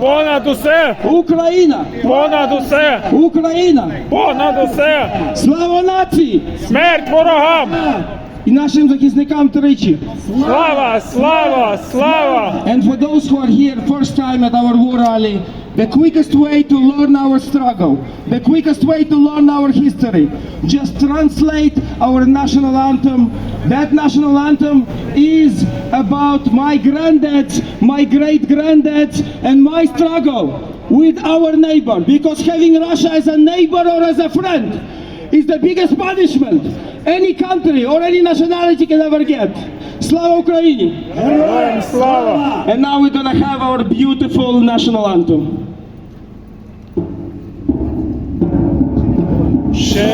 Понад усе! Україна! Понад усе! Україна! Понад усе! Слава нації! Смерть ворогам! І нашим захисникам тричі. Слава! Слава! Слава! And for those who are here first time at our war rally, the quickest way to learn our struggle, the quickest way to learn our history, just translate our national anthem. That national anthem is about my granddads, my great granddads, and my struggle with our neighbor. Because having Russia as a neighbor or as a friend is the biggest punishment any country or any nationality can ever get. Slava Ukraini! Slava! And now we're gonna have our beautiful national anthem. Share.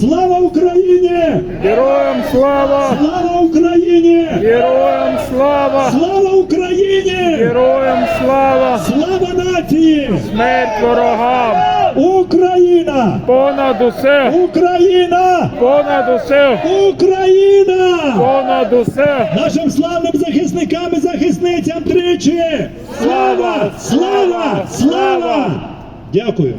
Слава Україні! Героям слава! Слава Україні! Героям слава! Слава Україні! Героям слава! Слава нації! Смерть ворогам! Україна! Понад усе! Україна! Понад усе! Україна! Понад усе! Нашим славним захисникам і захисницям тричі! Слава! Слава! Слава! Дякую!